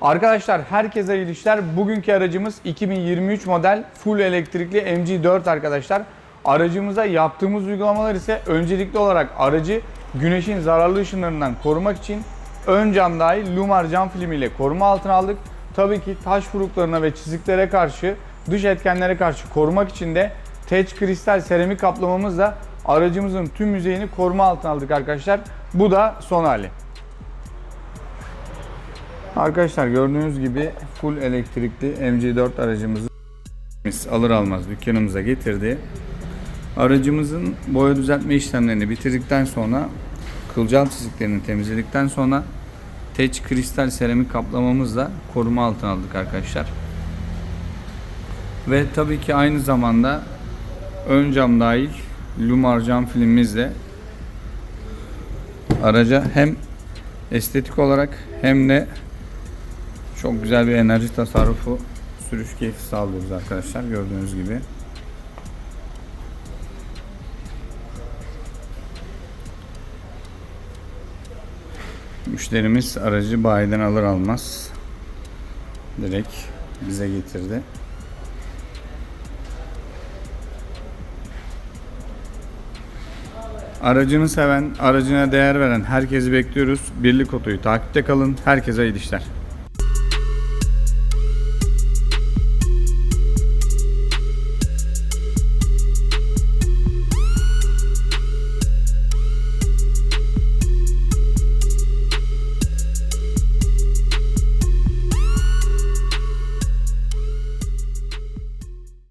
Arkadaşlar herkese iyi işler. Bugünkü aracımız 2023 model full elektrikli MG4 arkadaşlar. Aracımıza yaptığımız uygulamalar ise öncelikli olarak aracı güneşin zararlı ışınlarından korumak için ön cam dahil Lumar cam filmiyle koruma altına aldık. Tabii ki taş vuruklarına ve çiziklere karşı dış etkenlere karşı korumak için de Teç kristal seramik kaplamamızla aracımızın tüm yüzeyini koruma altına aldık arkadaşlar. Bu da son hali. Arkadaşlar gördüğünüz gibi full elektrikli MG4 aracımızı alır almaz dükkanımıza getirdi. Aracımızın boya düzeltme işlemlerini bitirdikten sonra kılcal çiziklerini temizledikten sonra teç kristal seramik kaplamamızla koruma altına aldık arkadaşlar. Ve tabii ki aynı zamanda ön cam dahil lumar cam filmimizle araca hem estetik olarak hem de çok güzel bir enerji tasarrufu sürüş keyfi sağlıyoruz arkadaşlar gördüğünüz gibi. Müşterimiz aracı bayiden alır almaz direkt bize getirdi. Aracını seven, aracına değer veren herkesi bekliyoruz. Birlik Oto'yu takipte kalın. Herkese iyi işler.